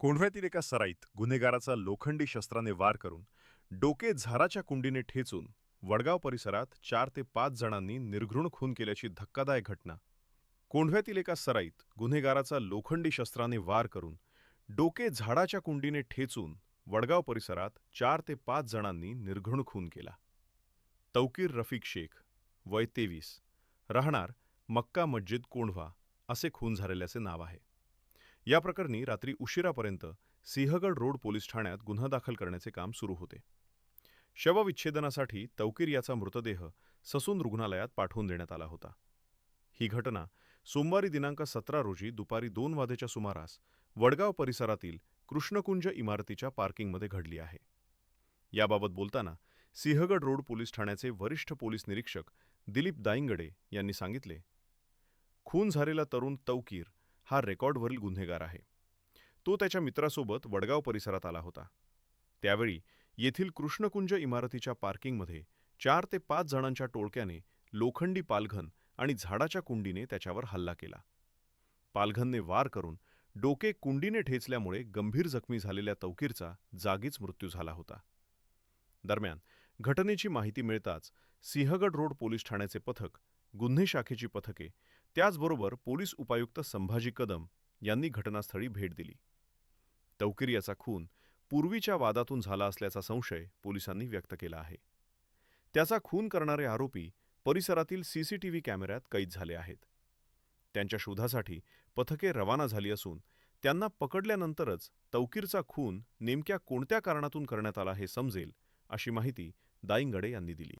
कोंढव्यातील एका सराईत गुन्हेगाराचा लोखंडी शस्त्राने वार करून डोके झाराच्या कुंडीने ठेचून वडगाव परिसरात चार ते पाच जणांनी निर्घृण खून केल्याची धक्कादायक घटना. कोंढव्यातील एका सराईत गुन्हेगाराचा लोखंडी शस्त्राने वार करून डोके झाडाच्या कुंडीने ठेचून वडगाव परिसरात चार ते पाच जणांनी निर्घृण खून केला. तौकीर रफिक शेख वय तेवीस राहणार मक्का मस्जिद कोंढवा असे खून झालेल्याचे नाव आहे. या प्रकरणी रात्री उशिरापर्यंत सिंहगड रोड पोलीस ठाण्यात गुन्हा दाखल करण्याचे काम सुरू होते. शवविच्छेदनासाठी तौकीर याचा मृतदेह ससून रुग्णालयात पाठवून देण्यात आला होता. ही घटना सोमवारी दिनांक सतरा रोजी दुपारी दोन वाजेच्या सुमारास वडगाव परिसरातील कृष्णकुंज इमारतीच्या पार्किंगमध्ये घडली आहे. याबाबत बोलताना सिंहगड रोड पोलीस ठाण्याचे वरिष्ठ पोलीस निरीक्षक दिलीप दाईंगडे यांनी सांगितले खून झालेला तरुण तौकीर हा रेकॉर्डवरील गुन्हेगार आहे. तो त्याच्या मित्रासोबत वडगाव परिसरात आला होता. त्यावेळी येथील कृष्णकुंज इमारतीच्या पार्किंगमध्ये चार ते पाच जणांच्या टोळक्याने लोखंडी पालघन आणि झाडाच्या कुंडीने त्याच्यावर हल्ला केला. पालघनने वार करून डोके कुंडीने ठेचल्यामुळे गंभीर जखमी झालेल्या तौकीरचा जागीच मृत्यू झाला होता. दरम्यान घटनेची माहिती मिळताच सिंहगड रोड पोलीस ठाण्याचे पथक गुन्हे शाखेची पथके त्याचबरोबर पोलीस उपायुक्त संभाजी कदम यांनी घटनास्थळी भेट दिली. तौकीर याचा खून पूर्वीच्या वादातून झाला असल्याचा संशय पोलिसांनी व्यक्त केला आहे. त्याचा खून करणारे आरोपी परिसरातील सीसीटीव्ही कॅमेऱ्यात कैद झाले आहेत. त्यांच्या शोधासाठी पथके रवाना झाली असून त्यांना पकडल्यानंतरच तौकीरचा खून नेमक्या कोणत्या कारणातून करण्यात आला हे समजेल अशी माहिती दाईंगडे यांनी दिली.